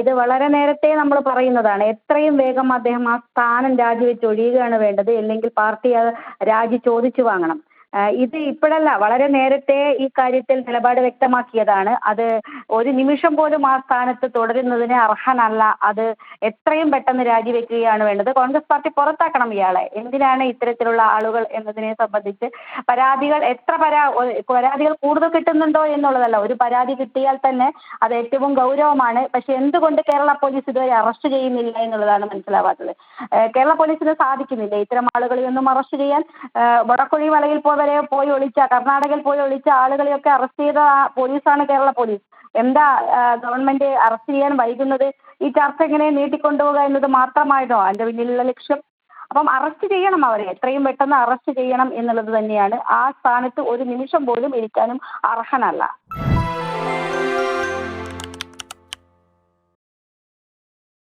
ഇത് വളരെ നേരത്തെ നമ്മൾ പറയുന്നതാണ്. എത്രയും വേഗം അദ്ദേഹം ആ സ്ഥാനം രാജിവെച്ച് ഒഴിയുകയാണ് വേണ്ടത്. അല്ലെങ്കിൽ പാർട്ടി അത് രാജി ചോദിച്ചു വാങ്ങണം. ഇത് ഇപ്പോഴല്ല വളരെ നേരത്തെ ഈ കാര്യത്തിൽ നിലപാട് വ്യക്തമാക്കിയതാണ്. അത് ഒരു നിമിഷം പോലും ആ സ്ഥാനത്ത് തുടരുന്നതിന് അർഹനല്ല. അത് എത്രയും പെട്ടെന്ന് രാജിവെക്കുകയാണ് വേണ്ടത്. കോൺഗ്രസ് പാർട്ടി പുറത്താക്കണം ഇയാളെ. എന്തിനാണ് ഇത്തരത്തിലുള്ള ആളുകൾ എന്നതിനെ സംബന്ധിച്ച് പരാതികൾ എത്ര പരാ പരാതികൾ കൂടുതൽ കിട്ടുന്നുണ്ടോ എന്നുള്ളതല്ല. ഒരു പരാതി കിട്ടിയാൽ തന്നെ അത് ഏറ്റവും ഗൗരവമാണ്. പക്ഷെ എന്തുകൊണ്ട് കേരള പോലീസ് ഇതുവരെ അറസ്റ്റ് ചെയ്യുന്നില്ല എന്നുള്ളതാണ് മനസ്സിലാവാത്തത്. കേരള പോലീസിന് സാധിക്കുന്നില്ല. ഇത്തരം ആളുകളെ ഒന്നും അറസ്റ്റ് ചെയ്യാൻ വടക്കൊഴി മലയിൽ പോ- വരെ പോയി ഒളിച്ച കർണാടകയിൽ പോയി ഒളിച്ച ആളുകളെയൊക്കെ അറസ്റ്റ് ചെയ്ത പോലീസാണ് കേരള പോലീസ്. എന്താ ഗവൺമെന്റ് അറസ്റ്റ് ചെയ്യാൻ വൈകുന്നത്? ഈ ചർച്ച എങ്ങനെ നീട്ടിക്കൊണ്ടുപോകുക എന്നത് മാത്രമായിട്ടോ അതിന്റെ പിന്നിലുള്ള ലക്ഷ്യം? അപ്പം അറസ്റ്റ് ചെയ്യണം അവരെ. എത്രയും പെട്ടെന്ന് അറസ്റ്റ് ചെയ്യണം എന്നുള്ളത് തന്നെയാണ് ആ സ്ഥാനത്ത് ഒരു നിമിഷം പോലും ഇരിക്കാനും അർഹനല്ല.